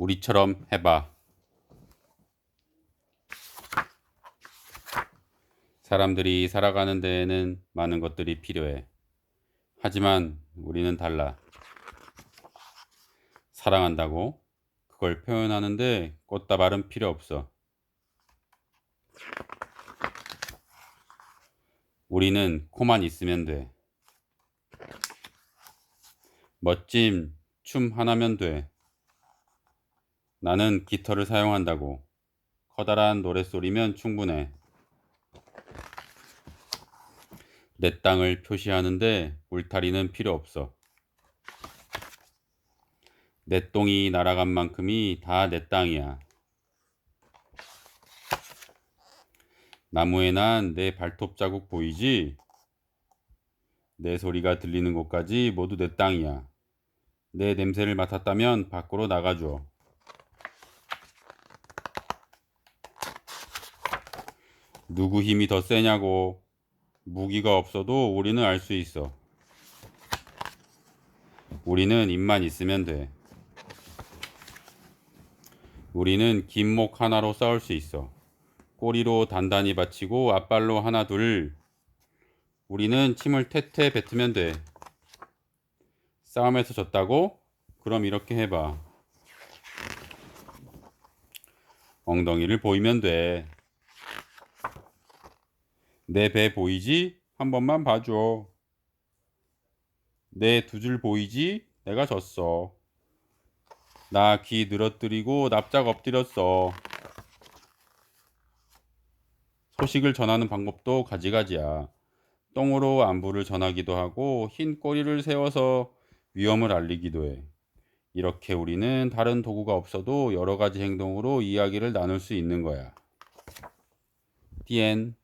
우리처럼 해봐. 사람들이 살아가는 데에는 많은 것들이 필요해. 하지만 우리는 달라. 사랑한다고 그걸 표현하는데 꽃다발은 필요 없어. 우리는 코만 있으면 돼. 멋짐, 춤 하나면 돼. 나는 깃터를 사용한다고. 커다란 노랫소리면 충분해. 내 땅을 표시하는데 울타리는 필요 없어. 내 똥이 날아간 만큼이 다 내 땅이야. 나무에 난 내 발톱 자국 보이지? 내 소리가 들리는 곳까지 모두 내 땅이야. 내 냄새를 맡았다면 밖으로 나가줘. 누구 힘이 더 세냐고. 무기가 없어도 우리는 알 수 있어. 우리는 입만 있으면 돼. 우리는 긴 목 하나로 싸울 수 있어. 꼬리로 단단히 받치고 앞발로 하나 둘. 우리는 침을 퇴퇴 뱉으면 돼. 싸움에서 졌다고? 그럼 이렇게 해봐. 엉덩이를 보이면 돼. 내 배 보이지? 한 번만 봐줘. 내 두 줄 보이지? 내가 졌어. 나 귀 늘어뜨리고 납작 엎드렸어. 소식을 전하는 방법도 가지가지야. 똥으로 안부를 전하기도 하고 흰 꼬리를 세워서 위험을 알리기도 해. 이렇게 우리는 다른 도구가 없어도 여러 가지 행동으로 이야기를 나눌 수 있는 거야. 디엔